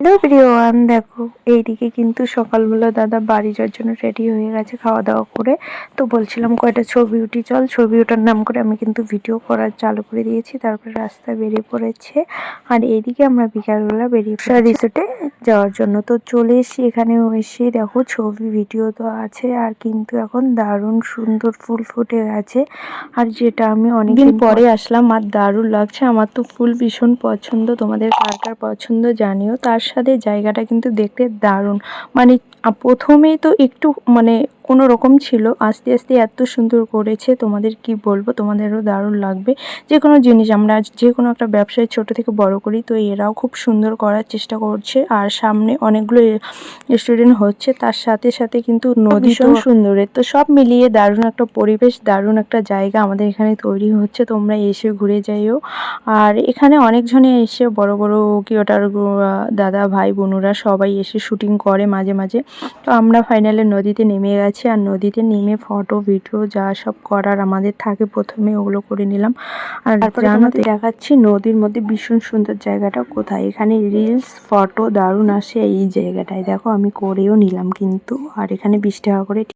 Hello প্রিয়ন দেখো। এইদিকে কিন্তু সকালবেলা দাদা বাড়ি যাওয়ার জন্য রেডি হয়ে গেছে খাওয়া দাওয়া করে। তো বলছিলাম কয়টা ছবি উঠি চল। ছবি ওঠার নাম করে আমি কিন্তু ভিডিও করার চালু করে দিয়েছি। তারপরে রাস্তায় বেরিয়ে পড়েছে। আর এইদিকে আমরা বিকালবেলা বেরিয়ে পড়ি রিসোর্টে যাওয়ার জন্য। তো চলে এসেছি এখানেও এসে দেখো ছবি ভিডিও তো আছে। আর কিন্তু এখন দারুণ সুন্দর ফুল ফুটে গেছে। আর যেটা আমি অনেকদিন পরে আসলাম আর দারুণ লাগছে। আমার তো ফুল ভীষণ পছন্দ। তোমাদের কার কার পছন্দ জানিও। তার সাথে জায়গাটা কিন্তু দেখতে দারুণ। মানে প্রথমেই তো একটু মানে কোনো রকম ছিল, আস্তে আস্তে এত সুন্দর করেছে, তোমাদের কি বলব? তোমাদেরও দারুণ লাগবে। যে কোনো জিনিস আমরা যে কোনো একটা ব্যবসায় ছোট থেকে বড় করি, তো এরাও খুব সুন্দর করার চেষ্টা করছে। আর সামনে অনেকগুলো স্টুডেন্ট হচ্ছে, তার সাথে সাথে কিন্তু নদী ভীষণ সুন্দরের। তো সব মিলিয়ে দারুণ একটা পরিবেশ, দারুণ একটা জায়গা আমাদের এখানে তৈরি হচ্ছে, তোমরা এসে ঘুরে যাইও। আর এখানে অনেকজনে এসে, বড় বড় কি কিওটার দাদা, ভাই, বোনরা সবাই এসে শুটিং করে মাঝে মাঝে। তো আমরা ফাইনালে নদীতে নেমে গেছি আর নদীতে নেমে ফটো ভিডিও যা সব করার আমাদের থাকে প্রথমে ওগুলো করে নিলাম। আর জানো তো দেখাচ্ছি নদীর মধ্যে ভীষণ সুন্দর জায়গাটা কোথায়। এখানে রিলস ফটো দারুণ আসে এই জায়গাটায়। দেখো আমি করেও নিলাম কিন্তু। আর এখানে বিশ টাকা করে